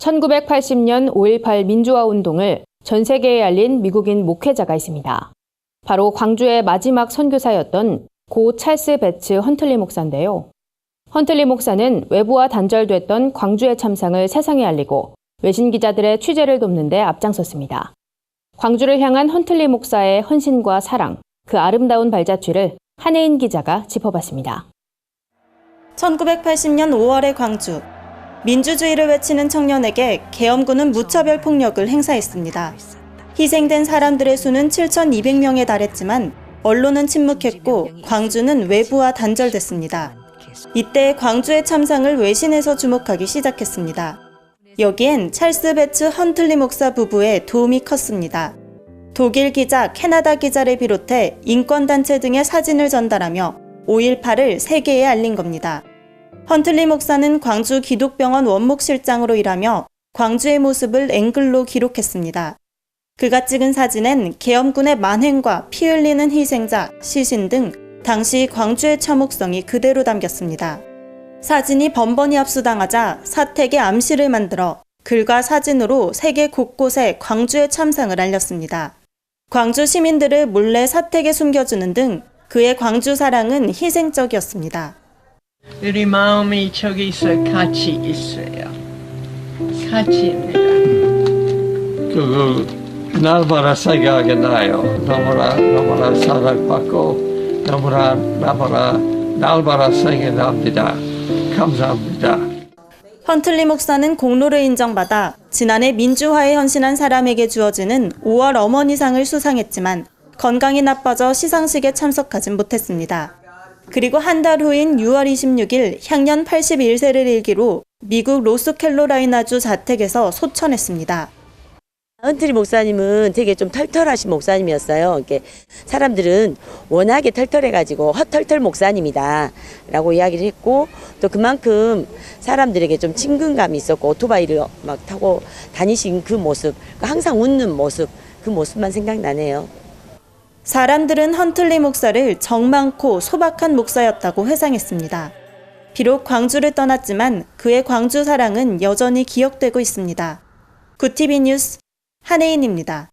1980년 5.18 민주화 운동을 전 세계에 알린 미국인 목회자가 있습니다. 바로 광주의 마지막 선교사였던 고 찰스 베츠 헌틀리 목사인데요. 헌틀리 목사는 외부와 단절됐던 광주의 참상을 세상에 알리고 외신 기자들의 취재를 돕는 데 앞장섰습니다. 광주를 향한 헌틀리 목사의 헌신과 사랑, 그 아름다운 발자취를 한혜인 기자가 짚어봤습니다. 1980년 5월의 광주. 민주주의를 외치는 청년에게 계엄군은 무차별 폭력을 행사했습니다. 희생된 사람들의 수는 7,200명에 달했지만 언론은 침묵했고 광주는 외부와 단절됐습니다. 이때 광주의 참상을 외신에서 주목하기 시작했습니다. 여기엔 찰스 베츠 헌틀리 목사 부부의 도움이 컸습니다. 독일 기자, 캐나다 기자를 비롯해 인권단체 등의 사진을 전달하며 5.18을 세계에 알린 겁니다. 헌틀리 목사는 광주 기독병원 원목실장으로 일하며 광주의 모습을 앵글로 기록했습니다. 그가 찍은 사진엔 계엄군의 만행과 피 흘리는 희생자, 시신 등 당시 광주의 처목성이 그대로 담겼습니다. 사진이 번번이 압수당하자 사택의 암시를 만들어 글과 사진으로 세계 곳곳에 광주의 참상을 알렸습니다. 광주 시민들을 몰래 사택에 숨겨주는 등 그의 광주 사랑은 희생적이었습니다. 우리 마음이 저기서 같이 있어요. 같이입니다. 그거 날마다 생각이 나요. 너무나 너무나 사랑받고 너무나 너무나 날마다 생각납니다. 감사합니다. 헌틀리 목사는 공로를 인정받아 지난해 민주화에 헌신한 사람에게 주어지는 5월 어머니상을 수상했지만 건강이 나빠져 시상식에 참석하진 못했습니다. 그리고 한 달 후인 6월 26일 향년 81세를 일기로 미국 로스캐롤라이나주 자택에서 소천했습니다. 헌트리 목사님은 되게 좀 털털하신 목사님이었어요. 이렇게 사람들은 워낙에 털털해가지고 헛털털 목사님이다라고 이야기를 했고 또 그만큼 사람들에게 좀 친근감이 있었고 오토바이를 막 타고 다니신 그 모습, 항상 웃는 모습, 그 모습만 생각나네요. 사람들은 헌틀리 목사를 정 많고 소박한 목사였다고 회상했습니다. 비록 광주를 떠났지만 그의 광주 사랑은 여전히 기억되고 있습니다. 구티비 뉴스 한혜인입니다.